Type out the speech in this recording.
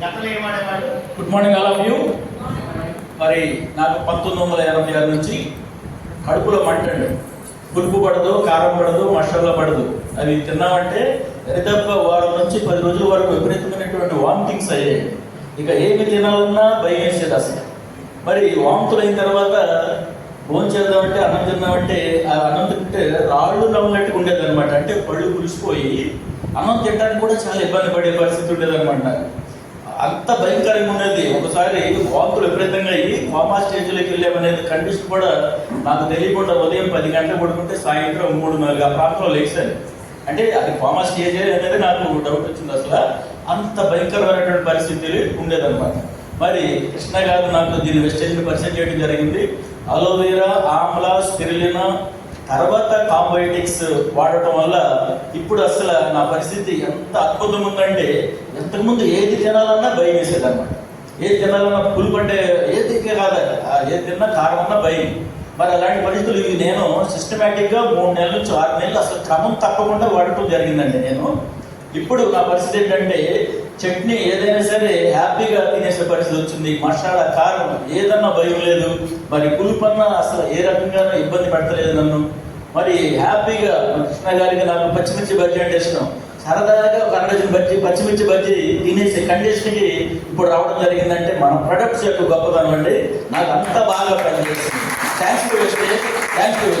Good morning all of you మరి నాకు పంతొమ్మిది వందల ఎనభై ఆరు నుంచి కడుపులో మంటండి పులుపు పడదు కారం పడదు మసాలా పడదు. అవి తిన్నామంటే దరిదాపుగా వారం నుంచి పది రోజుల వరకు విపరీతమైనటువంటి వామిటింగ్స్ అయ్యాయి. ఇక ఏమి తినాలన్నా భయం వేసేది అసలు. మరి వాంతులు అయిన తర్వాత భోజనం చేద్దామంటే అన్నం తిన్నామంటే ఆ అన్నం తింటే రాళ్ళు నవ్వులట్టు ఉండేది అనమాట అంటే పళ్ళు పులిసిపోయి అన్నం తినడానికి కూడా చాలా ఇబ్బంది పడే పరిస్థితి ఉండేది అంత భయంకరంగా ఉండేది ఒకసారి వాంతులు విపరీతంగా అయ్యి కోమా స్టేజ్లోకి వెళ్ళామనేది కండిషన్ కూడా నాకు తెలియకుండా ఉదయం పది గంటలు పడుకుంటే సాయంత్రం మూడు నాలుగు ఆ ప్రాంతంలో లేచాను. అంటే అది కోమా స్టేజ్ అనేది నాకు డౌట్ వచ్చింది అసలు. అంత భయంకరమైనటువంటి పరిస్థితి ఉండేదన్నమాట. మరి కృష్ణ గారు నాకు దీని వెస్టేజ్ని పరిచయం చేయడం జరిగింది. అలోవేరా ఆమ్లా స్పిరులినా తర్వాత కాంబయోటిక్స్ వాడటం వల్ల ఇప్పుడు అసలు నా పరిస్థితి ఎంత అద్భుతం ఉందంటే ఇంతకుముందు ఏది తినాలన్నా భయం వేసేదన్నమాట. ఏది తినాలన్నా పులుపు అంటే ఏది కాదు ఏది తిన్నా కారం అన్నా భయం. మరి అలాంటి పరిస్థితులు ఇవి నేను సిస్టమేటిక్గా మూడు నెలల నుంచి ఆరు నెలలు అసలు క్రమం తప్పకుండా వాడటం జరిగిందండి నేను. ఇప్పుడు నా పరిస్థితి ఏంటంటే చట్నీ ఏదైనా సరే హ్యాపీగా తినేసే పరిస్థితి వచ్చింది. మసాలా కారం ఏదన్నా భయం లేదు. మరి పులుపన్న అసలు ఏ రకంగానూ ఇబ్బంది పెడతలేదు నన్ను. మరి హ్యాపీగా కృష్ణ గారికి నాకు పచ్చిమిర్చి బజ్జీ అంటే ఇష్టం. సరదాగా ఒక అరడజన్ బజ్జీ పచ్చిమిర్చి బజ్జీ తినేసే కండిషన్కి ఇప్పుడు రావడం జరిగిందంటే మన ప్రొడక్ట్స్ యొక్క గొప్పతనం అండి. నాకు అంత బాగా పనిచేస్తుంది థ్యాంక్స్ ఫర్ థ్యాంక్ యూ